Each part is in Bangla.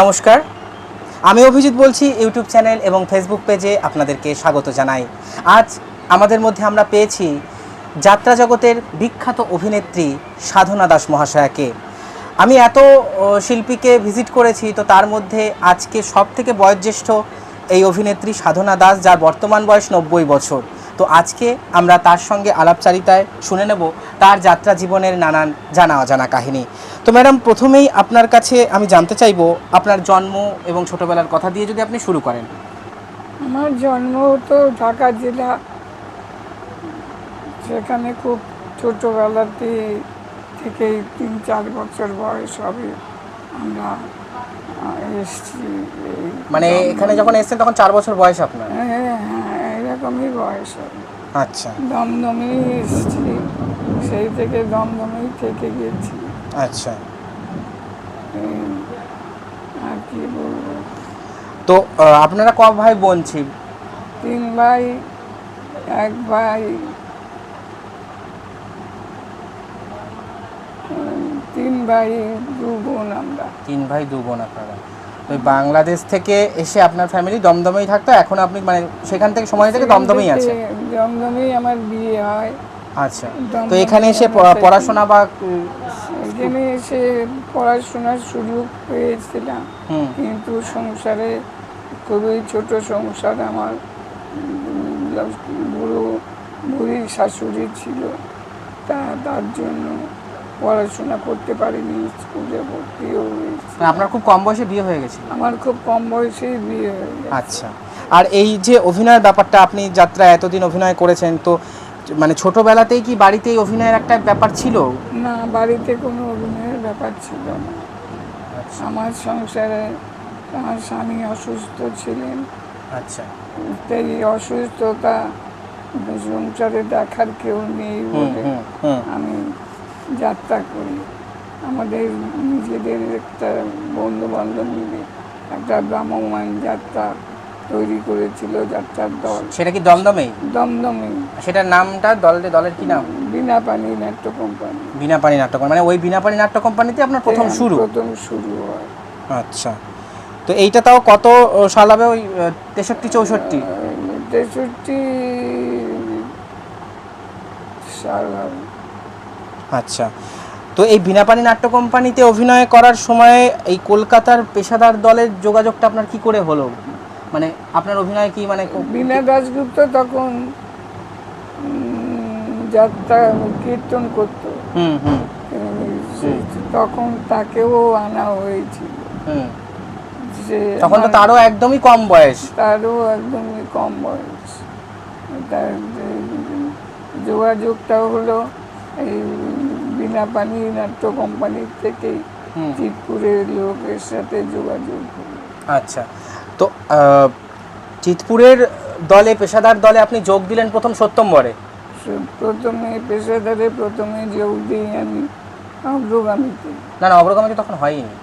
নমস্কার। আমি অভিজিৎ বলছি ইউটিউব চ্যানেল এবং ফেসবুক পেজে আপনাদেরকে স্বাগত জানাই। আজ আমাদের মধ্যে আমরা পেয়েছি যাত্রা জগতের বিখ্যাত অভিনেত্রী সাধনা দাস মহাশয়াকে। আমি এত শিল্পীকে ভিজিট করেছি, তো তার মধ্যে আজকে সব থেকে বয়োজ্যেষ্ঠ এই অভিনেত্রী সাধনা দাস, যার বর্তমান বয়স নব্বই বছর। তো আজকে আমরা তার সঙ্গে আলাপচারিতায় শুনে নেব তার যাত্রা জীবনের নানান জানা অজানা কাহিনী। তো ম্যাডাম প্রথমেই আপনার কাছে আমি জানতে চাইব আপনার জন্ম এবং ছোটবেলার কথা দিয়ে যদি আপনি শুরু করেন। আমার জন্ম তো ঢাকা জেলা। সেখানে খুব ছোটোবেলাতে থেকে তিন চার বছর বয়স হবে আমরা এসছি মানে এখানে যখন এসেছেন তখন চার বছর বয়স আপনার? হ্যাঁ হ্যাঁ এরকমই বয়স হবে। আচ্ছা। দমদমেই এসছি। সেই থেকে দমদমেই থেকে গেছি। আচ্ছা। আর কি বলব? তো আপনারা ক ভাই বোন ছিল তিন ভাই এক ভাই তিন ভাই দু বোন আমরা। তিন ভাই দু বোন আপনারা। ওই বাংলাদেশ থেকে এসে আপনার ফ্যামিলি দমদমেই থাকতো এখন আপনি মানে সেখান থেকে সময় থেকে দমদমেই আছে? দমদমেই আমার বিয়ে হয়। আচ্ছা তো এখানে এসে প- পড়াশোনা বা এখানে এসে পড়াশোনার সুযোগ পেয়েছিলাম হুম। কিন্তু সংসারে খুবই ছোট সংসার আমার। উম, বুড়ো বুড়ি শাশুড়ি ছিল তা তার জন্য পড়াশোনা করতে পারিনি স্কুলে ভর্তি মানে আপনার খুব কম বয়সে বিয়ে হয়ে গেছে আমার খুব কম বয়সেই বিয়ে হয়ে গেছে। আচ্ছা। আর এই যে অভিনয়ের ব্যাপারটা আপনি যাত্রা এতদিন অভিনয় করেছেন তো মানে ছোটবেলাতেই কি বাড়িতেই অভিনয়ের একটা ব্যাপার ছিল? না বাড়িতে কোনো অভিনয়ের ব্যাপার ছিল না। আমার সংসারে আমার স্বামী অসুস্থ ছিলেন। আচ্ছা। তাই অসুস্থতা সংসারে দেখার কেউ নেই বলে আমি যাত্রা করি। আমাদের নিজেদের একটা বন্ধু বান্ধব মিলে একটা ভ্রাম্যমান যাত্রা তৈরি করেছিল যাত্রার দল। সেটা কি দমদমে দমদমে। সেটার নামটা দলের দলের কি নাম? বিনা পানি নাট্য কোম্পানি। বিনাপানি নাট্য কোম্পানি মানে ওই বিনাপানি নাট্য কোম্পানিতে আপনার প্রথম শুরু? প্রথম শুরু হয়। আচ্ছা। তো এইটা তাও কত সাল হবে ওই তেষট্টি চৌষট্টি? তেষট্টি সাল হবে। আচ্ছা। তো এই বিনাপানি নাট্য কোম্পানিতে অভিনয় করার সময় এই কলকাতার পেশাদার দলের যোগাযোগটা আপনার কি করে হলো? মানে আপনার অভিনয় কি মানে কো- দাসগুপ্ত তখন যাত্রা কীর্তন করতো। হুম হুম। উম, তখন তাকেও আনা হয়েছিল। হুম। যে তখন তো তারও একদমই কম বয়স। তারও একদমই কম বয়স। তার যে- যোগাযোগটাও হলো এই বিনা পানি নাট্য কোম্পানির থেকেই চিতপুরের লোকের সাথে যোগাযোগ আচ্ছা। তো চিতপুরের দলে পেশাদার দলে আপনি যোগ দিলেন প্রথম সত্যম্বরে প্রথমে পেশাদারে প্রথমে যোগ দিই আমি অগ্রগামীতে। না না অগ্রগামীতে তখন হয়নি।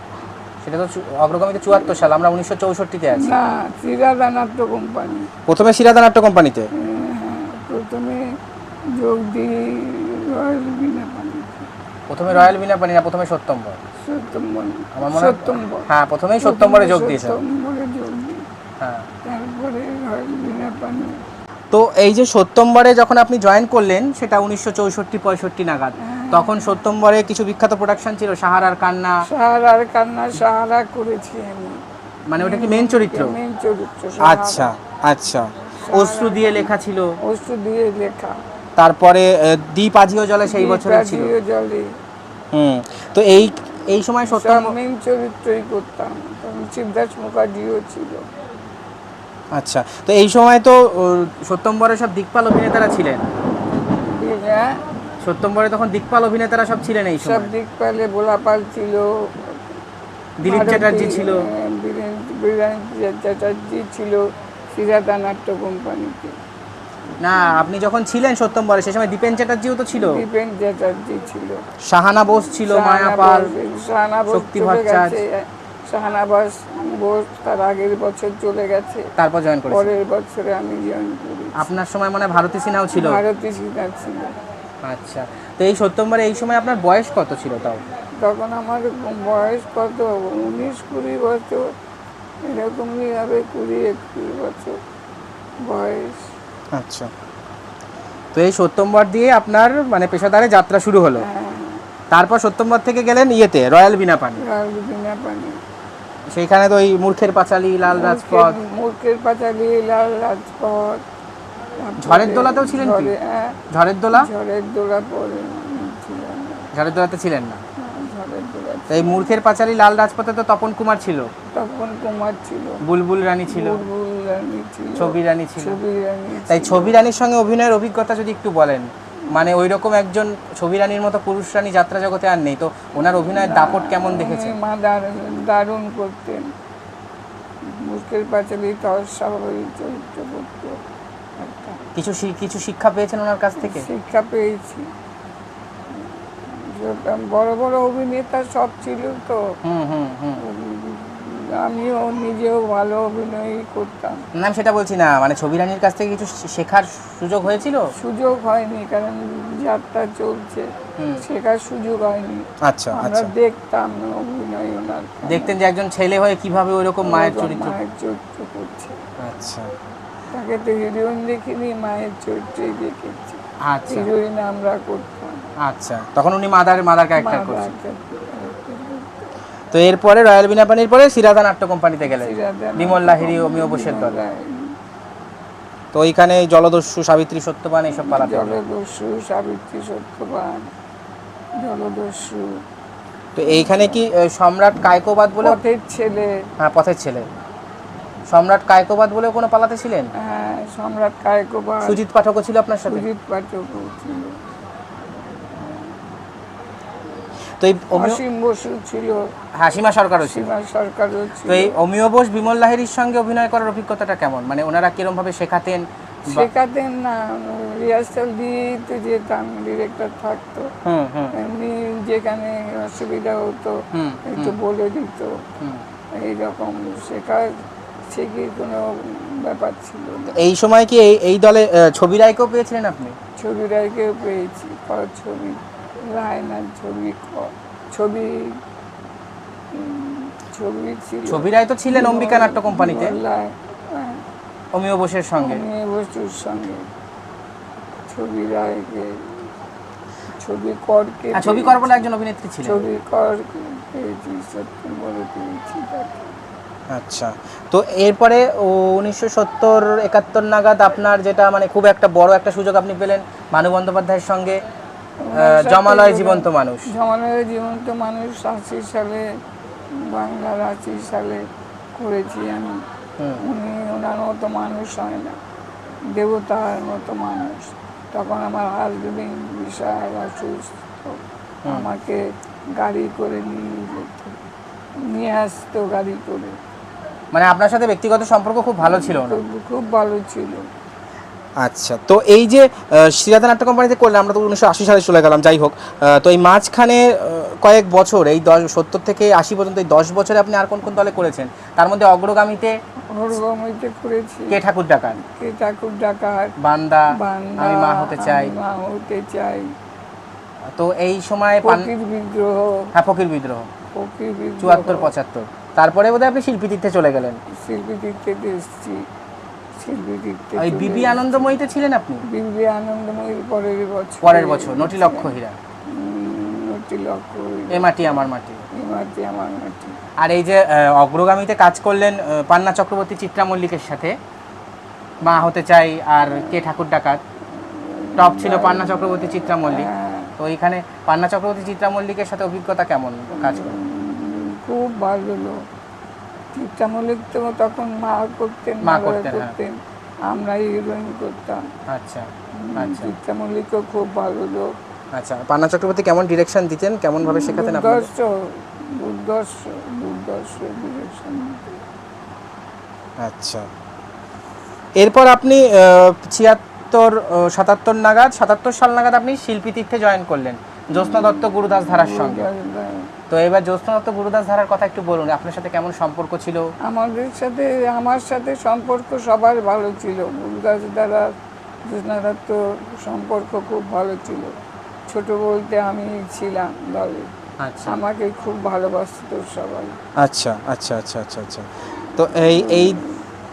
সেটা তো অগ্রগামীতে চুয়াত্তর সাল আমরা উনিশশো চৌষট্টিতে আছি। না শ্রীরাধা নাট্য কোম্পানি। প্রথমে শিরাদা নাট্য কোম্পানিতে? হ্যাঁ, প্রথমে যোগ দিই রয়্যাল বিনা প্রথমে রয়্যাল বিনাপানি না প্রথমে সত্যম্বর সত্যম্বর আমার মনে হয় সত্যম্বর হ্যাঁ প্রথমেই সত্যম্বরে যোগ দিয়েছেন হ্যাঁ। তারপরে রয়্যাল তো এই যে সত্যম্বরে যখন আপনি জয়েন করলেন সেটা উনিশশো চৌষট্টি পঁয়ষট্টি নাগাদ। তখন সত্যম্বরে কিছু বিখ্যাত প্রোডাকশন ছিল সাহারার কান্না। সাহারার কান্না সাহারা করেছি আমি। মানে ওটা কি মেন চরিত্র? মেন চরিত্র আচ্ছা আচ্ছা। অশ্রু দিয়ে লেখা ছিল। ওষুধ দিয়ে লেখা। তারপরে দ্বীপ আজিও জলে সেই বছরে ছিল। জলে। হুম। তো এই এই সময় সব সত্যম মেন চরিত্রই করতাম। তখন শিবদাস মুখার্জিও ছিল। আচ্ছা তো এই সময় তো আহ, সত্যম্বরে সব দিকপাল অভিনেতারা ছিলেন। হ্যাঁ। সত্যম্বরে তখন দিকপাল অভিনেতারা সব ছিলেন এই সব সময়। দিক পেলে বোলাপাল ছিল। দিলীপ চ্যাটার্জি ছিল। হ্যাঁ, চ্যাটার্জি ছিল। সিরাদা নাট্য কোম্পানিতে। না আপনি যখন ছিলেন সত্যম্বরে সেই সময় দীপেন চ্যাটার্জিও তো ছিল। দীপেন চ্যাটার্জি ছিল। শাহানা বোস ছিল মায়া পাল শাহানা বোস শক্তি ভট্টাচার্য। শাহানা বোস বোস তার আগের বছর চলে গেছে। তারপর জয়েন করেছেন পরের বছরে আমি জয়েন করি আপনার সময় মানে ভারতী সিনহাও ছিল? ভারতী সিনহা ছিল। আচ্ছা তো এই সত্যম্বরে এই সময় আপনার বয়স কত ছিল তাও? তখন আমার বয়স কত? উনিশ কুড়ি বছর। এরকমই হবে কুড়ি একুশ বছর বয়স। আচ্ছা। তো এই সত্যমবার দিয়ে আপনার মানে পেশাদারে যাত্রা শুরু হলো। হ্যাঁ। তারপর সত্যমবার থেকে গেলেন ইয়েতে রয়্যাল বিনা পানি সেইখানে তো ওই মূর্খের পাঁচালী লাল রাজপথ। মূর্খের- পাঁচালি লাল রাজপথ। ঝড়ের দোলাতেও ছিলেন কি? হ্যাঁ। ঝড়ের দোলা? ঝড়ের দোলা পরে ঝড়ের দোলাতে ছিলেন না? হ্যাঁ, ঝড়ের দোলা তো এই মূর্খের পাঁচালী লাল রাজপথে তো তপন কুমার ছিল। তপন কুমার ছিল। বুলবুল রানী ছিল। বুলবুল রানী ছিল। ছবি রানী ছিল। ছবি রানী তাই ছবি রানীর সঙ্গে অভিনয়ের অভিজ্ঞতা যদি একটু বলেন মানে ওই রকম একজন ছবি রানীর মতো পুরুষ রানী যাত্রা জগতে আর নেই তো ওনার অভিনয়ের দাপট কেমন দেখেছেন? মা দারুণ দারুণ করতেন। মুখের পাঁচালি তর স্বাভাবিক চরিত্র করত কিছু কিছু শিক্ষা পেয়েছেন ওনার কাছ থেকে? শিক্ষা পেয়েছি। বড় বড় অভিনেতা সব ছিল তো। হুম হুম হুম। আমিও নিজেও ভালো অভিনয় করতাম। না আমি সেটা বলছি না মানে ছবি রানীর কাছ থেকে কিছু শেখার সুযোগ হয়েছিল? সুযোগ হয়নি কারণ যাত্রা চলছে শেখার সুযোগ হয়নি। আচ্ছা আমরা আচ্ছা। দেখতাম অভিনয় ওনার। দেখতেন যে একজন ছেলে হয়ে কীভাবে ওই রকম মায়ের চরিত্র মায়ের চরিত্র করছে। আচ্ছা। তাকে তো হিরোইন দেখিনি মায়ের চরিত্রেই দেখেছি। আচ্ছা। হিরোইন আমরা করতাম। আচ্ছা তখন উনি মাদার মাদার ক্যারেক্টার করছেন তো এরপরে রয়্যাল বিনাপানির পরে সিরাদা নাট্য কোম্পানিতে গেলেন। সিরাজা বিমল লাহিরি অমিয় বোসের দল। তো ওইখানে জলদস্যু সাবিত্রী সত্যবান এইসব পালাতে। জলদস্যু সাবিত্রী সত্যবান জলদস্যু। তো এইখানে কি সম্রাট কায়কোবাদ বলে পথের ছেলে। হ্যাঁ পথের ছেলে। সম্রাট কায়কোবাদ বলে কোনো পালাতে ছিলেন? হ্যাঁ সম্রাট কায়কোবাদ। সুজিত পাঠকও ছিল আপনার সাথে? সুজিত পাঠক ছিল। তো এই অমিয় বসু ছিল। হ্যাঁ সীমা সরকারও ছিল। সরকারও ছিল। তো এই অমিয় বোস বিমল লাহিরির সঙ্গে অভিনয় করার অভিজ্ঞতাটা কেমন? মানে ওনারা কিরম ভাবে শেখাতেন শেখাতেন না রিহার্সাল দিয়েই তো যেতাম ডিরেক্টর থাকতো। এমনি যেখানে অসুবিধা হতো একটু বলে দিত। এইরকম শেখা শিখি কোনো ব্যাপার ছিল এই সময় কি এই এই দলে ছবি রায়কেও পেয়েছিলেন আপনি? ছবি রায়কেও পেয়েছি ছবি। রায়নার ছবি ছবি ছবি ছিল। ছবি রায় তো ছিলেন অম্বিকা নাট্য কোম্পানিতে। বিমলায়, হ্যাঁ, অমিয় বোসের সঙ্গে। অমিয় বসুর সঙ্গে। ছবি রায়কে ছবি করকে হ্যাঁ, ছবি কর বলে একজন অভিনেত্রী ছিলেন। ছবি কর পেয়েছি সত্যি বলে পেয়েছি আচ্ছা। তো এরপরে উনিশশো সত্তর একাত্তর নাগাদ আপনার যেটা মানে খুব একটা বড় একটা সুযোগ আপনি পেলেন ভানু বন্দ্যোপাধ্যায়ের সঙ্গে। জমালয় জীবন্ত মানুষ। জমালয় জীবন্ত মানুষ আশি সালে বাংলার আশি সালে করেছি আমি। উনি ওনার মতো মানুষ হয় না। দেবতার মতো মানুষ। তখন আমার হাজবেন্ড বিশাল অসুস্থ। আমাকে গাড়ি করে নিয়ে যেত। নিয়ে আসতো গাড়ি করে। মানে আপনার সাথে ব্যক্তিগত সম্পর্ক খুব ভালো ছিল খুব- খুব ভালো ছিল। আচ্ছা তো এই যে শ্রীরাধা নাট্য কোম্পানিতে করলাম আমরা তো উনিশশো আশি সালে চলে গেলাম যাই হোক। তো এই মাঝখানে কয়েক বছর এই দশ সত্তর থেকে আশি পর্যন্ত এই দশ বছরে আপনি আর কোন কোন দলে করেছেন? তার মধ্যে অগ্রগামীতে হরগমিতে করেছি। কে ঠাকুর ডাকান? কে ঠাকুর ডাকাত বান্দা বান্দা, আমি মা হতে চাই। মা হতে চাই। তো এই সময় ফকির বিদ্রোহ। হ্যাঁ ফকির বিদ্রোহ। ফকির বিদ্রোহ। চুয়াত্তর পঁচাত্তর। তারপরে বোধহয় আপনি শিল্পী তীর্থে চলে গেলেন। শিল্পী তীর্থে এসেছি। ওই বিবি আনন্দময়ীতে ছিলেন আপনি? বিবি আনন্দময়ীর পরের বছর। পরের বছর নটি লক্ষ হীরা নটি লক্ষ এ মাটি আমার মাটি। এই মাটি আমার মাটি। আর এই যে অগ্রগামীতে কাজ করলেন পান্না চক্রবর্তী চিত্রা মল্লিকের সাথে। মা হতে চাই আর কে ঠাকুর ডাকাত। টপ ছিল পান্না চক্রবর্তী চিত্রা মল্লিক হ্যাঁ, তো এইখানে পান্না চক্রবর্তী চিত্রা মল্লিকের সাথে অভিজ্ঞতা কেমন কাজ করে? খুব ভালো লোক। চিত্রা মল্লিক তো তখন মা করতেন মা করতেন, হ্যাঁ। আমরা হিরোইন করতাম। আচ্ছা আচ্ছা। চিত্রা মল্লিকও খুব ভালো লোক। আচ্ছা পান্না চক্রবর্তী কেমন ডিরেকশন দিতেন? কেমন ভাবে শেখাতেন আপনি দুর্দর্শ দুর্দর্শ দুর্দর্শ ডিরেকশন আচ্ছা। এরপর আপনি ছিয়াত্তর সাতাত্তর নাগাদ সাতাত্তর সাল নাগাদ আপনি শিল্পী তীর্থে জয়েন করলেন। জ্যোৎস্না দত্ত গুরুদাস ধারার সঙ্গে। তো এবার জ্যোৎস্না দত্ত গুরুদাস ধারার কথা একটু বলুন আপনার সাথে কেমন সম্পর্ক ছিল? আমাদের সাথে আমার সাথে সম্পর্ক সবার ভালো ছিল। গুরুদাস দ্বারা কৃষ্ণদার তো সম্পর্ক খুব ভালো ছিল। ছোট বলতে আমি ছিলাম দলে। আচ্ছা। আমাকে খুব ভালোবাসতো সবাই। আচ্ছা আচ্ছা আচ্ছা আচ্ছা আচ্ছা। তো এই এই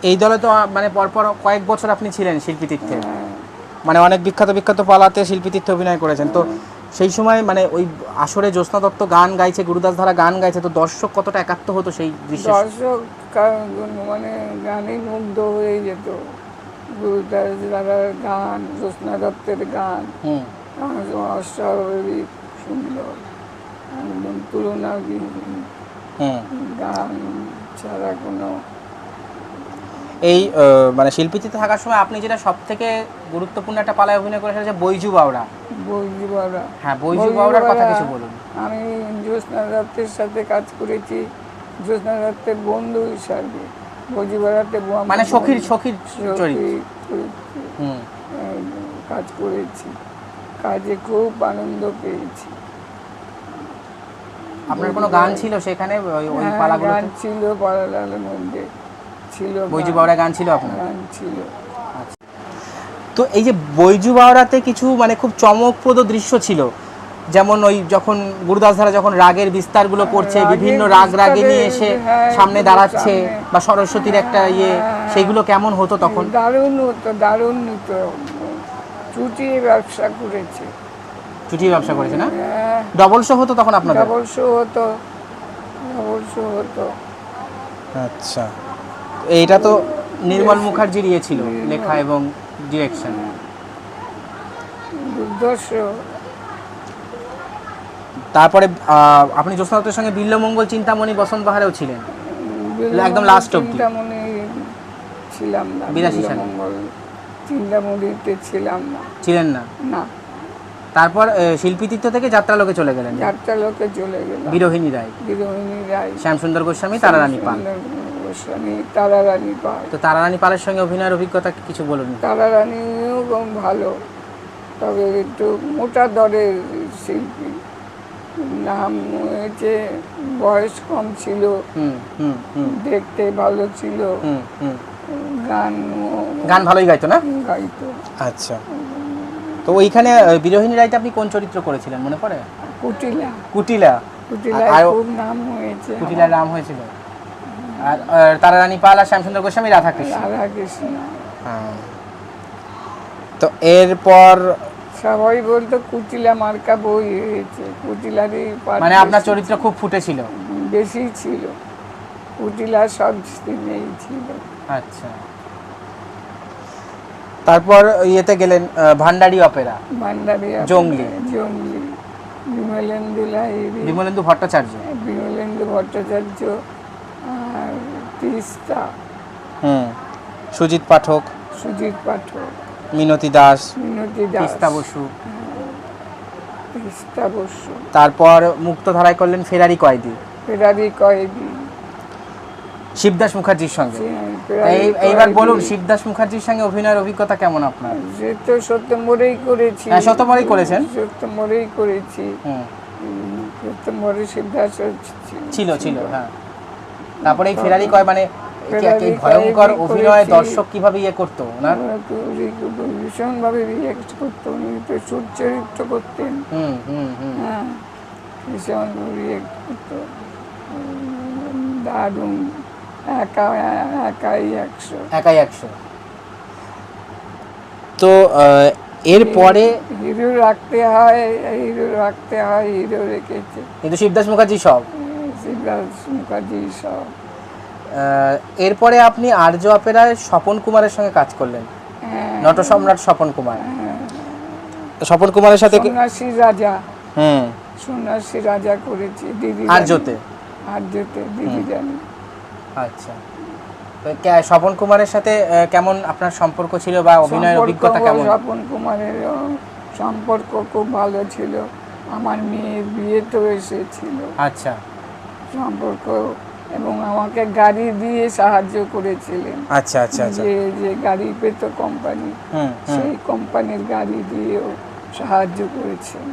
এই দলে তো মানে পরপর কয়েক বছর আপনি ছিলেন শিল্পী তীর্থে। হ্যাঁ, মানে অনেক বিখ্যাত বিখ্যাত পালাতে শিল্পী তীর্থে অভিনয় করেছেন। তো সেই সময় মানে ওই আসরে জ্যোৎস্না দত্ত গান গাইছে গুরুদাস ধারা গান গাইছে তো দর্শক কতটা একাত্ম হতো সেই দৃশ্যে? দর্শক মানে গানে মুগ্ধ হয়ে যেত। গুরুদাস দাদার গান জ্যোৎস্না দত্তের গান। অস্বাভাবিক সুন্দর। তুলনা গান ছাড়া কোনো এই মানে শিল্পীতে থাকার সময় আপনি যেটা সব থেকে গুরুত্বপূর্ণ একটা পালায় অভিনয় করেছেন যে বৈজু বাউরা বৈজি বাবা হ্যাঁ বৈজু বাউরার কথা কিছু বলুন। আমি জ্যোৎস্না দত্তের সাথে কাজ করেছি। জ্যোৎস্না দত্তের বন্ধু হিসাবে। বৈজি বাড়াতে মানে সখীর সখীর কাজ করেছি। কাজে খুব আনন্দ পেয়েছি। আপনার কোনো গান ছিল সেখানে ওই হ্যাঁ, গান ছিল পালালালের মধ্যে। ছিল বৈজু গান, বাউরা গান ছিল আপনার? গান ছিল। তো এই যে বৈজু বাউরাতে কিছু মানে খুব চমকপ্রদ দৃশ্য ছিল। যেমন ওই যখন গুরুদাস ধারা যখন রাগের বিস্তারগুলো করছে বিভিন্ন রাগ রাগে নিয়ে এসে হ্যাঁ, সামনে দাঁড়াচ্ছে বা সরস্বতীর একটা ইয়ে হ্যাঁ, সেইগুলো কেমন হতো তখন? দারুণ হতো দারুণ হতো। চুটিয়ে ব্যবসা করেছে। চুটিয়ে ব্যবসা করেছে না? হ্যাঁ। ডবল শো হতো তখন আপনাদের? ডবল শো হতো। ডবল শো হতো। আচ্ছা। এইটা তো নির্মল মুখার্জির ইয়ে ছিল লেখা এবং ডিরেকশন তারপরে আপনি জ্যোৎস্না সঙ্গে বিল্লমঙ্গল চিন্তামণি বসন্ত বাহারেও ছিলেন। একদম লাস্ট অবধি। চিন্তামণি ছিলাম না বিরাশি সালে। চিন্তামণিতে ছিলাম না। ছিলেন না? না। তারপর আহ, শিল্পী তীর্থ থেকে যাত্রালোকে চলে গেলেন। চারটা লোকে চলে গেলাম। বিরোহিনী রায়। বিরোহিনী রায়। শ্যামসুন্দর গোস্বামী তারা রানী তারারানী পাল সুন্দর গোস্বামী তারারানী পাল। তো তারারানী পালের সঙ্গে অভিনয়ের অভিজ্ঞতা কিছু বলুন? তারারানীও খুব ভালো। তবে একটু মোটা দরের শিল্পী। নাম হয়েছে বয়স কম ছিল। হুম হুম হুম। দেখতে ভালো ছিল। গান গান ভালোই গাইতো না? গাইতো। আচ্ছা। তো ওইখানে আহ, বিরোহিনী রায়তে আপনি কোন চরিত্র করেছিলেন মনে পড়ে? কুটিলা। কুটিলা। কুটিলা খুব নাম হয়েছে কুটিলার নাম হয়েছিল? আর আহ, তারারানী পাল আর শ্যামসুন্দর গোস্বামী রাধাকৃষ্ণ রাধা কৃষ্ণ। হ্যাঁ। তো এরপর সবাই বলতো কুটিলা মার্কা বই হয়েছে part মানে আপনার চরিত্র খুব ফুটেছিল। বেশি ছিল। কুটিলা সব সিনেই ছিল। আচ্ছা। তারপর ইয়েতে গেলেন ভান্ডারি অপেরা। ভান্ডারি জংলি। জঙ্গলি। বিমলেন্দু লাহিড়ি। বিমলেন্দু ভট্টাচার্য। বিমলেন্দু ভট্টাচার্য। তিস্তা হুম। সুজিত পাঠক। সুজিত পাঠক। মিনতি দাস। মিনতি দাস। তিস্তা বসু। তিস্তা বসু। তারপর মুক্তধারায় করলেন ফেরারি কয়েদি। ফেরারি কয়েদি। শিবদাস মুখার্জির সঙ্গে। ফেরারি এইবার বলুন শিবদাস মুখার্জির সঙ্গে অভিনয়ের অভিজ্ঞতা কেমন আপনার? সে তো সত্যমরেই করেছি। হ্যাঁ, সত্যমরেই করেছেন। সত্যমরেই করেছি। হুম। সত্যমরে সিদ্ধার্থ ছিল ছিল হ্যাঁ। তারপরে এই ফেরারি কয় মানে কি ভয়ঙ্কর অভিনয় দর্শক কীভাবে ইয়ে করতো না ভীষণভাবে রিয়েক্ট করতো উনি তো সুচরিত্র করতেন। হুম হুম হুম। হ্যাঁ ভীষণ রিয়েক্ট করতো। দারুণ। একা একাই একশো। একাই একশো। তো এরপরে হিরো রাখতে হয় হিরো রাখতে হয় হিরো রেখেছে। কিন্তু শিবদাস মুখার্জি সব। শিবরাজ মুখার্জি সব। এরপরে আপনি আর্য অপেরায় স্বপন কুমারের সঙ্গে কাজ করলেন। হ্যাঁ, নট সম্রাট স্বপন কুমার। স্বপন কুমারের সাথে সন্ন্যাসী রাজা। হুম। সন্ন্যাসী রাজা করেছি দিদি আর্যতে? আর্যতে দিদি জানি। আচ্ছা। স্বপন কুমারের সাথে কেমন আপনার সম্পর্ক ছিল বা অভিনয়ের অভিজ্ঞতা কেমন? স্বপন কুমারের সম্পর্ক খুব ভালো ছিল। আমার মেয়ের বিয়ে তো এসেছিল। আচ্ছা। সম্পর্ক এবং আমাকে গাড়ি দিয়ে সাহায্য করেছিলেন। আচ্ছা আচ্ছা আচ্ছা। যে যে গাড়ি পেত কোম্পানি সেই কোম্পানির গাড়ি দিয়েও সাহায্য করেছেন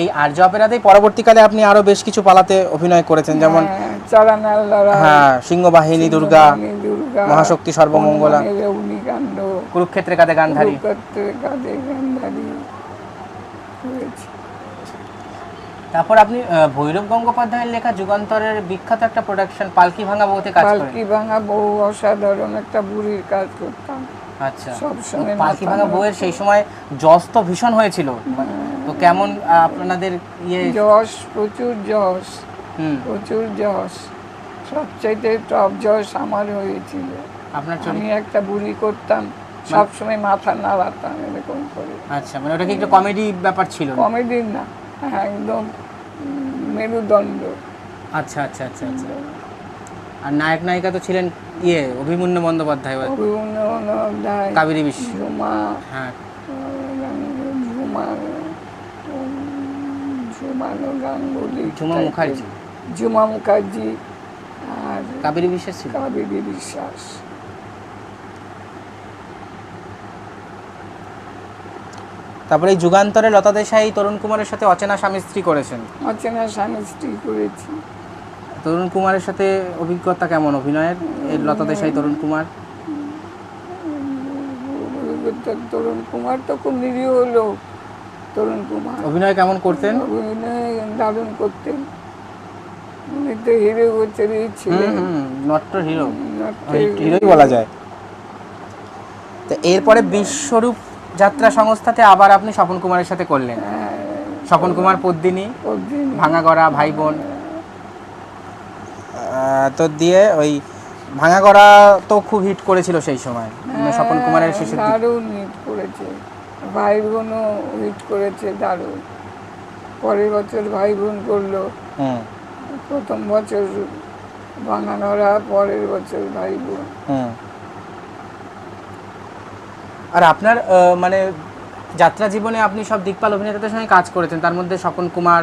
এই আর্য অপেরাতেই পরবর্তীকালে আপনি আরও বেশ কিছু পালাতে অভিনয় করেছেন যেমন হ্যাঁ, চারানাল লড়াই হ্যাঁ সিংহবাহিনী দুর্গা মহাশক্তি সর্বমঙ্গলা, অগ্নিকাণ্ড কুরুক্ষেত্রে কাঁধে গান্ধারী। কুরুক্ষেত্রের কাঁধে গান্ধারী হয়েছে তারপর আপনি ভৈরব গঙ্গোপাধ্যায়ের লেখা যুগান্তরের বিখ্যাত একটা প্রোডাকশন পালকি ভাঙা বউতে কাজ করেন। পালকি ভাঙা বউ অসাধারণ একটা বুড়ির কাজ করতাম। আচ্ছা। সবসময় পালকি ভাঙা বউয়ের সেই সময় জস তো ভীষণ হয়েছিল। তো কেমন আপনাদের ইয়ে? যশ প্রচুর যশ হুম। প্রচুর যশ সবচাইতে টপ যশ আমার হয়েছিল। আপনার আমি একটা বুড়ি করতাম সবসময় মাথা নাড়াতাম এরকম করে। আচ্ছা মানে ওটা কি একটু কমেডি ব্যাপার ছিল কমেডি না। একদম মেরুদণ্ড। আচ্ছা আচ্ছা আচ্ছা আচ্ছা। আর নায়ক নায়িকা তো ছিলেন ইয়ে অভিমন্যু বন্দ্যোপাধ্যায় অভিমন্য অধ্যায় কাবেরী বিশ্ব। ঝুমা হ্যাঁ। ঝুমা ঝুমানো গাঙ্গুলি ঝুমা মুখার্জি। ঝুমা মুখার্জি আর কাবেরী বিশ্বাস ছিল? কাবেরী বিশ্বাস। তারপরে এই যুগান্তরে লতা দেশাই তরুণ কুমারের সাথে অচেনা স্বামী স্ত্রী করেছেন। অচেনা স্বামী স্ত্রী করেছি। তরুণ কুমারের সাথে অভিজ্ঞতা কেমন অভিনয়ের? এই লতা দেশাই তরুণ কুমার? তরুণ কুমার তো খুব নিরীহ লোক তরুণ কুমার। অভিনয় কেমন করতেন? অভিনয় দারুণ করতেন। উনি তো হিরো গোচরই ছিলেন। নট্ট হিরো হিরোই বলা যায়। তো এরপরে বিশ্বরূপ যাত্রা সংস্থাতে আবার আপনি স্বপন কুমারের সাথে করলেন। হ্যাঁ, স্বপন কুমার পদ্মিনী। ভাঙাগড়া ভাই বোন তো দিয়ে ওই ভাঙাগড়া তো খুব হিট করেছিল সেই সময়। মানে স্বপন কুমারের শেষের দারুণ হিট করেছে। ভাই বোনও হিট করেছে দারুণ। পরের বছর ভাই বোন করল প্রথম বছর বাঙানরা পরের বছর ভাই বোন হুম আর আপনার মানে যাত্রা জীবনে আপনি সব দিকপাল অভিনেতাদের সঙ্গে কাজ করেছেন তার মধ্যে স্বপন কুমার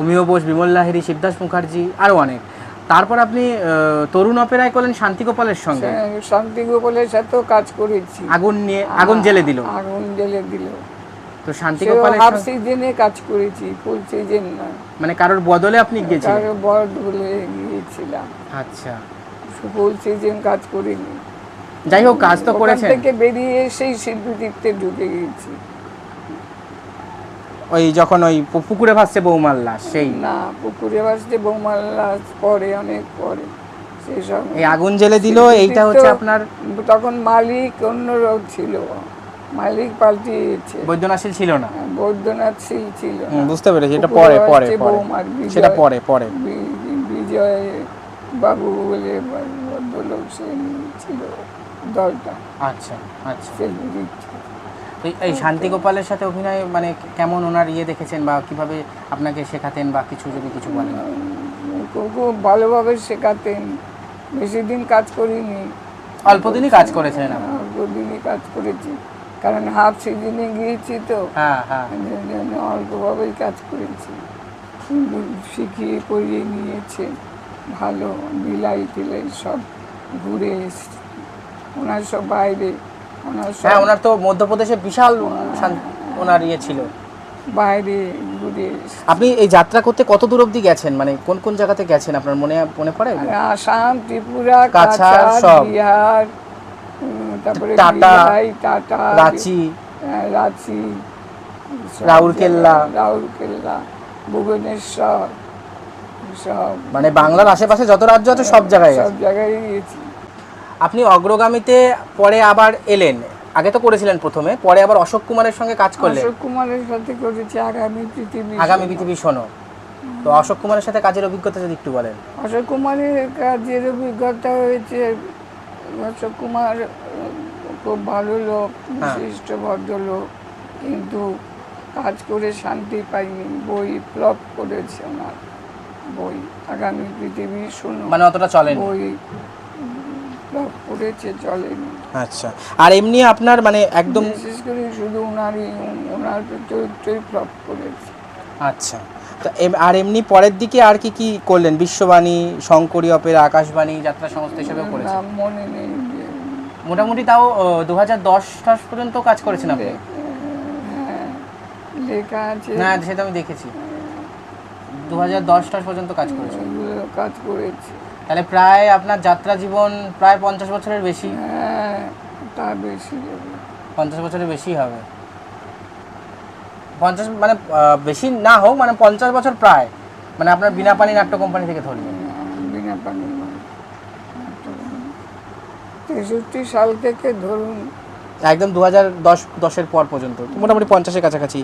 অমিয় বোস বিমল লাহিরি শিবদাস মুখার্জি আরও অনেক। তারপর আপনি তরুণ অপেরায় করলেন শান্তিগোপালের সঙ্গে। শান্তি গোপালের সাথেও কাজ করেছি। আগুন নিয়ে আগুন জেলে দিল। আগুন জেলে দিল। তো শান্তিগোপালের হাফ সিজনে কাজ করেছি ফুল সিজন না। মানে কারোর বদলে আপনি গিয়েছিলেন? কারও বড় বলে গিয়েছিলাম। আচ্ছা। ফুল সিজন কাজ করিনি। যাই হোক কাজ তো করেছেন। থেকে বেরিয়ে সেই শিল্পী দিকতে ঢুকে গেছি ওই যখন ওই পুকুরে ভাসছে বৌমার লাশ সেই? না পুকুরে বাসতে বৌমাল্লা পরে অনেক পরে। এই আগুন জেলে দিল এইটা হচ্ছে আপনার? তখন মালিক অন্য লোক ছিল। মালিক পাল্টিয়েছে। বৈদ্যনাথশীল ছিল না? বৈদ্যনাথ শীল ছিল বুঝতে পেরেছি। এটা পরে পরে পরে। সেটা পরে পরে। বিজয় বাবু বলে ভদ্রলোক সে ছিল। দলটা। আচ্ছা আচ্ছা। এই শান্তি গোপালের সাথে অভিনয় মানে কেমন ওনার ইয়ে দেখেছেন বা কীভাবে আপনাকে শেখাতেন বা কিছু যদি কিছু বলেন? খুব ভালোভাবে শেখাতেন। বেশি দিন কাজ করিনি। অল্প দিনই কাজ করেছেন? আপনি। অল্প দিনই কাজ করেছি। কারণ হাফ সিজনে গিয়েছি তো। হ্যাঁ হ্যাঁ। অল্পভাবেই কাজ করেছি। শিখিয়ে পড়িয়ে নিয়েছে। ভালো বিলাই টিলাই সব ঘুরে এসেছি। ওনার সব বাইরে ওনার সব হ্যাঁ ওনার তো মধ্যপ্রদেশে বিশাল শান- ওনার ইয়ে ছিল। বাইরে ঘুরে আপনি এই যাত্রা করতে কত দূর অবধি গেছেন? মানে কোন কোন জায়গাতে গেছেন? আপনার মনে মনে পড়ে? আসাম ত্রিপুরা কাছাড়। বিহার তারপরে টাটা, টাটা। রাঁচি। হ্যাঁ, রাঁচি। রাউরকেল্লা। রাউরকেল্লা ভুবনেশ্বর সব। মানে বাংলার আশেপাশে যত রাজ্য আছে সব জায়গায় সব। জায়গায় গিয়েছি। আপনি অগ্রগামীতে পরে আবার এলেন। আগে তো করেছিলেন প্রথমে পরে আবার অশোক কুমারের সঙ্গে কাজ করলেন। অশোক কুমারের সাথে করেছি আগামী পৃথিবী আগামী পৃথিবী শোনো। তো অশোক কুমারের সাথে কাজের অভিজ্ঞতা যদি একটু বলেন। অশোক কুমারের কাজের অভিজ্ঞতা হয়েছে অশোক কুমার খুব ভালো লোক হ্যাঁ। বিশিষ্ট ভদ্রলোক কিন্তু কাজ করে শান্তি পাইনি। বই ফ্লপ করেছে ওনার। বই আগামী পৃথিবী শুনো। মানে অতটা চলেন। বই করেছে চলেনি আচ্ছা আর এমনি আপনার মানে একদম বিশেষ করে শুধু ওনারই ওনার চরিত্রই ফ্লপ করেছে। আচ্ছা তো এম- আর এমনি পরের দিকে আর কি কি করলেন? বিশ্ববাণী শঙ্করী অপেরা আকাশবাণী যাত্রা সংস্থা হিসেবেও করেছেন। মনে নেই মোটামুটি তাও দু হাজার দশ টাস পর্যন্ত কাজ করেছেন আপনি? হ্যাঁ, লেখা আছে। না সেটা আমি দেখেছি। দু হাজার দশ টাস পর্যন্ত কাজ করেছেন। কাজ করেছি। তাহলে প্রায় আপনার যাত্রা জীবন প্রায় পঞ্চাশ বছরের বেশি। হ্যাঁ তা বেশি পঞ্চাশ বছরের বেশি হবে। পঞ্চাশ মানে বেশি না হোক মানে পঞ্চাশ বছর প্রায়। মানে আপনার বিনা পানি নাট্য কোম্পানি থেকে ধরলেন বিনা পানি তেষট্টি সাল থেকে ধরুন। একদম দু হাজার দশ দশের পর পর্যন্ত। মোটামুটি পঞ্চাশের কাছাকাছি।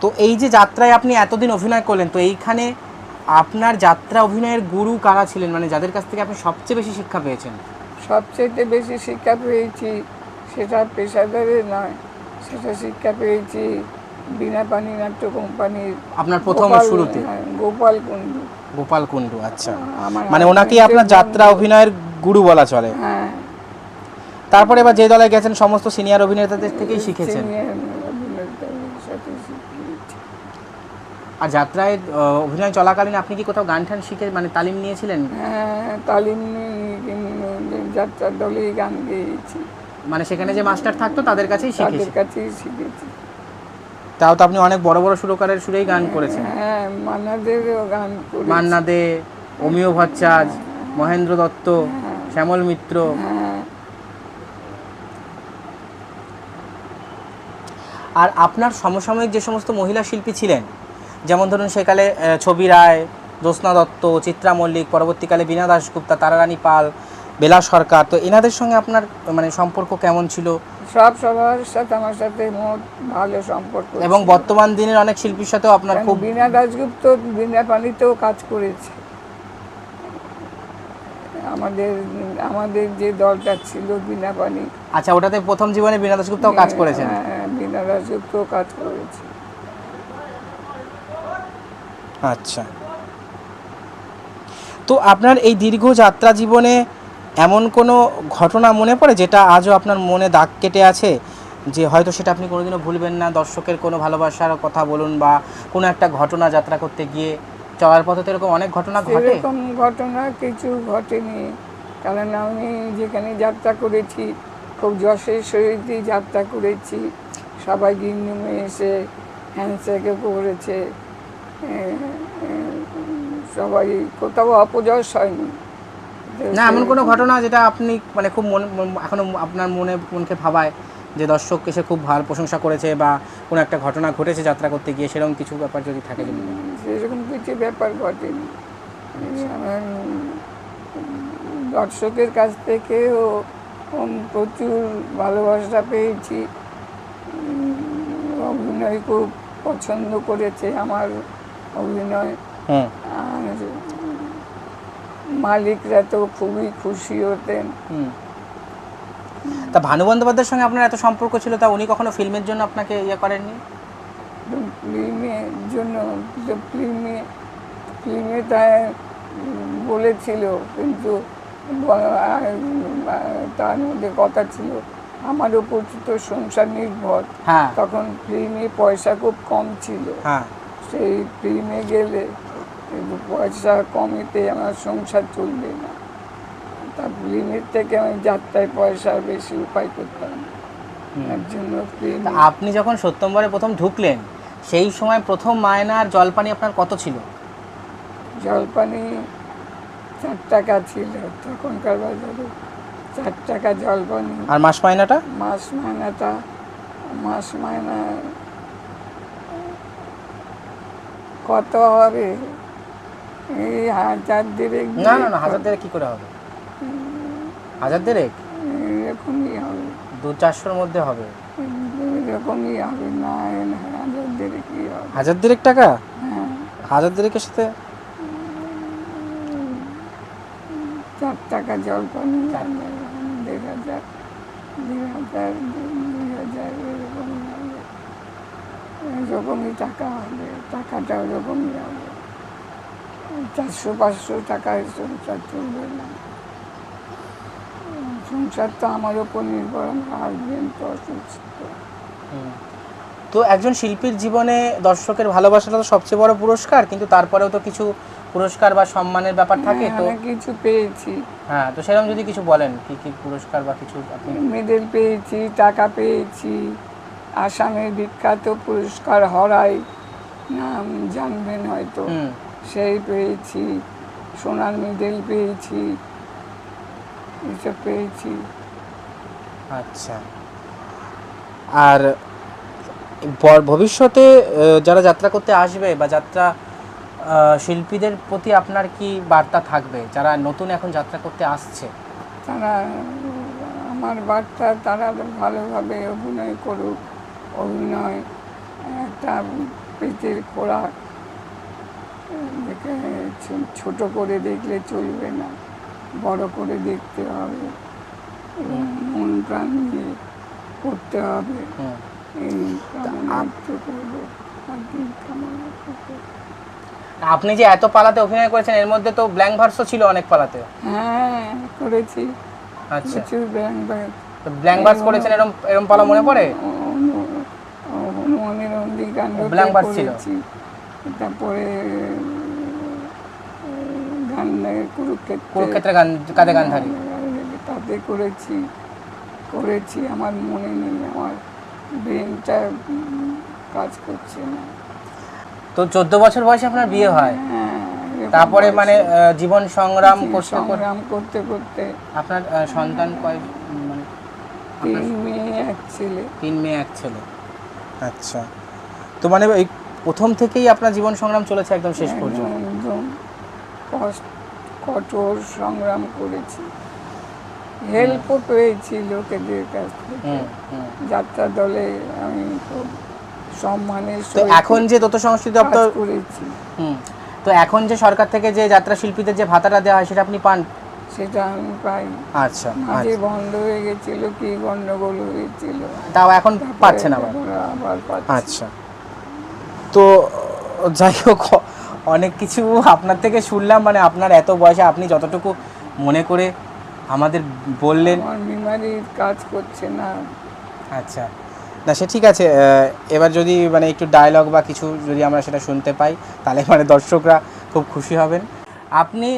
তো এই যে যাত্রায় আপনি এতদিন অভিনয় করলেন তো এইখানে আপনার যাত্রা অভিনয়ের গুরু কারা ছিলেন? মানে যাদের কাছ থেকে আপনি সবচেয়ে বেশি শিক্ষা পেয়েছেন? সবচেয়ে বেশি শিক্ষা পেয়েছি সেটা পেশাদারে নয় সেটা শিক্ষা পেয়েছি বিনা পানি নাট্য কোম্পানির আপনার প্রথম শুরুতে? হ্যাঁ, গোপাল কুণ্ডু। গোপাল কুণ্ডু আচ্ছা। মানে ওনাকেই আপনার যাত্রা অভিনয়ের গুরু বলা চলে। হ্যাঁ। তারপরে এবার যে দলে গেছেন সমস্ত সিনিয়র অভিনেতাদের থেকেই শিখেছেন senior অভিনেতাদের সাথে শিখিয়েছি। আর যাত্রায় অভিনয় চলাকালীন আপনি কি কোথাও গান টান শিখে মানে তালিম নিয়েছিলেন? হ্যাঁ তালিম যাত্রার দলেই গান গেয়েছি। মানে সেখানে যে মাস্টার থাকতো তাদের কাছেই তাদের শিখেছি। কাছেই শিখেছি। তাও তো আপনি অনেক বড় বড় সুরকারের সুরেই গান করেছেন। হ্যাঁ মান্নাদেরও গান মান্না দে অমিয় ভট্টাচার্য মহেন্দ্র দত্ত শ্যামল মিত্র। হ্যাঁ। আর আপনার সমসাময়িক যে সমস্ত মহিলা শিল্পী ছিলেন যেমন ধরুন সেকালে ছবি রায় জ্যোৎস্না দত্ত চিত্রা মল্লিক পরবর্তীকালে বীণা দাশগুপ্তা তারারানী পাল বেলা সরকার। তো এনাদের সঙ্গে আপনার মানে সম্পর্ক কেমন ছিল? সব সবার সাথে আমার সাথে মোট ভালো সম্পর্ক এবং বর্তমান দিনের অনেক শিল্পীর সাথেও আপনার খুব বীণা দাশগুপ্ত বীণা পানিতেও কাজ করেছে। আমাদের আমাদের যে দলটা ছিল বীণা পানি আচ্ছা ওটাতে প্রথম জীবনে বীণা দাশগুপ্তাও কাজ করেছেন? হ্যাঁ, বীণা দাশগুপ্ত কাজ করেছে। আচ্ছা। তো আপনার এই দীর্ঘ যাত্রা জীবনে এমন কোনো ঘটনা মনে পড়ে যেটা আজও আপনার মনে দাগ কেটে আছে? যে হয়তো সেটা আপনি কোনোদিনও ভুলবেন না, দর্শকের কোনো ভালোবাসার কথা বলুন বা কোনো একটা ঘটনা যাত্রা করতে গিয়ে চলার পথে তো এরকম অনেক ঘটনা ঘটে। সেরকম ঘটনা কিছু ঘটেনি। কারণ আমি যেখানে যাত্রা করেছি, খুব যশের সহিতই যাত্রা করেছি। সবাই গিন্নুমে এসে হ্যান্ডশেকও করেছে সবাই কোথাও অপযশ হয়নি। না এমন কোনো ঘটনা যেটা আপনি মানে খুব মন এখনও আপনার মনে মনকে ভাবায় যে দর্শক এসে খুব ভালো প্রশংসা করেছে বা কোনো একটা ঘটনা ঘটেছে যাত্রা করতে গিয়ে সেরকম কিছু ব্যাপার যদি থাকে যদি। সেরকম কিছু ব্যাপার ঘটেনি। দর্শকের কাছ থেকেও প্রচুর ভালোবাসা পেয়েছি। অভিনয় খুব পছন্দ করেছে আমার অভিনয়। আর মালিকরা তো খুবই খুশি হতেন তা ভানু বন্দ্যোপাধ্যায়ের সঙ্গে আপনার এত সম্পর্ক ছিল তা উনি কখনো ফিল্মের জন্য আপনাকে ইয়ে করেননি? ফিল্মের জন্য ফিল্মে ফিল্মে তাই বলেছিল কিন্তু তার মধ্যে কথা ছিল আমার উপর তো সংসার নির্ভর। হ্যাঁ। তখন ফিল্মে পয়সা খুব কম ছিল। হ্যাঁ। সেই ফিল্মে গেলে পয়সা কমেতে আমার সংসার চলবে না। তা ফিল্মের থেকে আমি যাত্রায় পয়সা বেশি উপায় করতাম তার জন্য আপনি যখন সত্যম্বরে প্রথম ঢুকলেন সেই সময় প্রথম মায়নার জলপানি আপনার কত ছিল? জলপানি চার টাকা ছিল। তখনকার বাজারে চার টাকা জলপানি। আর মাস মায়নাটা মাস মায়নাটা মাস মায়না কত হবে? এই হাজার দেড়েক না না না হাজার দেড়েক কি করে হবে? হাজার দেড়েক? এরকমই হবে। দু চারশোর মধ্যে হবে। এরকমই হবে না হাজার দেড়েকই হবে। হাজার দেড়েক টাকা? হ্যাঁ। হাজার দেড়েকের সাথে? চার টাকা জল জলপানি দেড় হাজার দেড় হাজার দুই হাজার এরকমই টাকা হবে টাকাটা ওরকমই হবে। চারশো পাঁচশো টাকা সংসার চলবে না। সংসার তো আমার ওপর নির্ভর আমার হাজবেন্ড তো অসুস্থ। তো একজন শিল্পীর জীবনে দর্শকের ভালোবাসাটা তো সবচেয়ে বড় পুরস্কার কিন্তু তারপরেও তো কিছু পুরস্কার বা সম্মানের ব্যাপার থাকে হ্যাঁ, তো কিছু পেয়েছি। হ্যাঁ তো সেরকম যদি কিছু বলেন কি কি পুরস্কার বা কিছু আপনি মেডেল পেয়েছি টাকা পেয়েছি। আসামের বিখ্যাত পুরস্কার হরাই নাম জানবেন হয়তো। সেই পেয়েছি সোনার মেডেল পেয়েছি এসব পেয়েছি। আচ্ছা। আর ভবিষ্যতে যারা যাত্রা করতে আসবে বা যাত্রা শিল্পীদের প্রতি আপনার কি বার্তা থাকবে? যারা নতুন এখন যাত্রা করতে আসছে? তারা আমার বার্তা তারা ভালোভাবে অভিনয় করুক। অভিনয় একটা পেটের খোরাক দেখে ছোট করে দেখলে চলবে না বড় করে দেখতে হবে এবং মন প্রাণ নিয়ে করতে হবে। এই করব আর কি কামনা করব। আপনি যে এত পালাতে অভিনয় করেছেন এর মধ্যে তো ব্ল্যাঙ্ক ভার্সও ছিল অনেক পালাতে। হ্যাঁ করেছি। আচ্ছা। ব্ল্যাঙ্ক ভার্স করেছেন এরম এরম পালা মনে পড়ে? ছিল। করেছি। তারপরে গান কুরুক্ষেত্র। কুরুক্ষেত্রে গান কাঁধে গান ধারি? তাতে করেছি করেছি। আমার মনে নেই আমার ব্রেনটা কাজ করছে না। তো চোদ্দ বছর বয়সে আপনার বিয়ে হয় হ্যাঁ, তারপরে মানে জীবন সংগ্রাম করতে করতে? সংগ্রাম করতে করতে। আপনার সন্তান কয় মানে তিন মেয়ে এক ছেলে। তিন মেয়ে এক ছেলে। আচ্ছা। তো মানে এই প্রথম থেকেই আপনার জীবন সংগ্রাম চলেছে একদম শেষ পর্যন্ত? একদম। কষ্ট কঠোর সংগ্রাম করেছি। হেল্পও পেয়েছি লোকেদের কাছ থেকে। যাত্রা দলে আমি খুব সম্মানের তো এখন যে তথ্য সংস্কৃতি দপ্তর করেছি। হুম তো এখন যে সরকার থেকে যে যাত্রা শিল্পীদের যে ভাতাটা দেওয়া হয় সেটা আপনি পান? সেটা আমি পাই। আচ্ছা মাঝে আচ্ছা। বন্ধ হয়ে গেছিল কি গন্ডগোল হয়েছিল। তাও এখন পাচ্ছেন আবার আবার আচ্ছা। তো যাই হোক অনেক কিছু আপনার থেকে শুনলাম মানে আপনার এত বয়সে আপনি যতটুকু মনে করে আমাদের বললেন। আমার কাজ করছে না। আচ্ছা। না সে ঠিক আছে এবার যদি মানে একটু ডায়লগ বা কিছু যদি আমরা সেটা শুনতে পাই তাহলে মানে দর্শকরা খুব খুশি হবেন। আপনি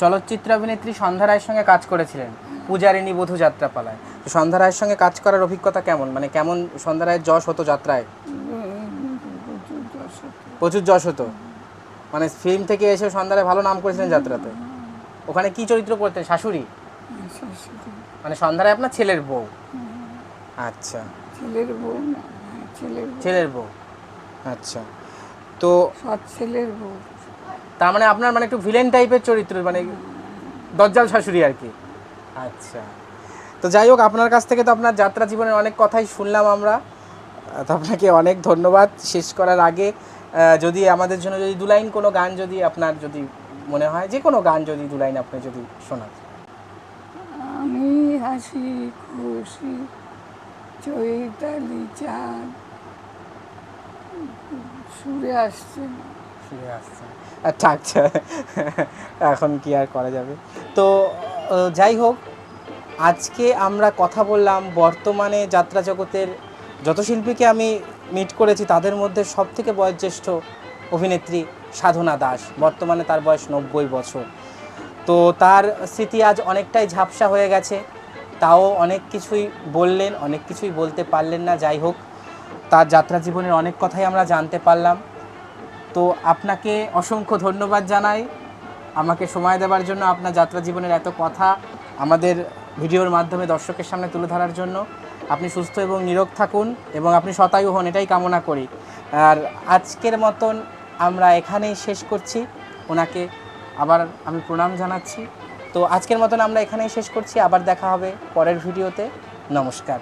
চলচ্চিত্র অভিনেত্রী সন্ধ্যা রায়ের সঙ্গে কাজ করেছিলেন পূজারিণী বধূ যাত্রাপালায়। তো সন্ধ্যা রায়ের সঙ্গে কাজ করার অভিজ্ঞতা কেমন? মানে কেমন সন্ধ্যা রায়ের যশ হতো যাত্রায়? প্রচুর যশ হতো। মানে ফিল্ম থেকে এসে সন্ধ্যায় ভালো নাম করেছিলেন যাত্রাতে। ওখানে কি চরিত্র করতেন শাশুড়ি? মানে সন্ধ্যায় আপনার ছেলের বউ। আচ্ছা। ছেলের বউ ছেলের বউ। ছেলের বউ। আচ্ছা। তো সৎ ছেলের বউ। তার মানে আপনার মানে একটু ভিলেন টাইপের চরিত্র মানে দজ্জাল শাশুড়ি আর কি। আচ্ছা। তো যাই হোক আপনার কাছ থেকে তো আপনার যাত্রা জীবনের অনেক কথাই শুনলাম আমরা। তো আপনাকে অনেক ধন্যবাদ। শেষ করার আগে যদি আমাদের জন্য যদি দু লাইন কোনো গান যদি আপনার যদি মনে হয় যে কোনো গান যদি দু লাইন আপনি যদি শোনান। আমি হাসি খুশি চৈতালি চাঁদ সুরে আসছে। সুরে আসছে। আচ্ছা আচ্ছা এখন কি আর করা যাবে? তো যাই হোক আজকে আমরা কথা বললাম বর্তমানে যাত্রা জগতের যত শিল্পীকে আমি মিট করেছি তাদের মধ্যে সব থেকে বয়োজ্যেষ্ঠ অভিনেত্রী সাধনা দাস। বর্তমানে তার বয়স নব্বই বছর। তো তার স্মৃতি আজ অনেকটাই ঝাপসা হয়ে গেছে। তাও অনেক কিছুই বললেন, অনেক কিছুই বলতে পারলেন না। যাই হোক, তার যাত্রা জীবনের অনেক কথাই আমরা জানতে পারলাম। তো আপনাকে অসংখ্য ধন্যবাদ জানাই। আমাকে সময় দেওয়ার জন্য আপনার যাত্রা জীবনের এত কথা আমাদের ভিডিওর মাধ্যমে দর্শকের সামনে তুলে ধরার জন্য। আপনি সুস্থ এবং নিরোগ থাকুন এবং আপনি শতায়ু হন, এটাই কামনা করি। আর আজকের মতন আমরা এখানেই শেষ করছি। ওনাকে আবার আমি প্রণাম জানাচ্ছি। তো আজকের মতন আমরা এখানেই শেষ করছি। আবার দেখা হবে পরের ভিডিওতে। নমস্কার।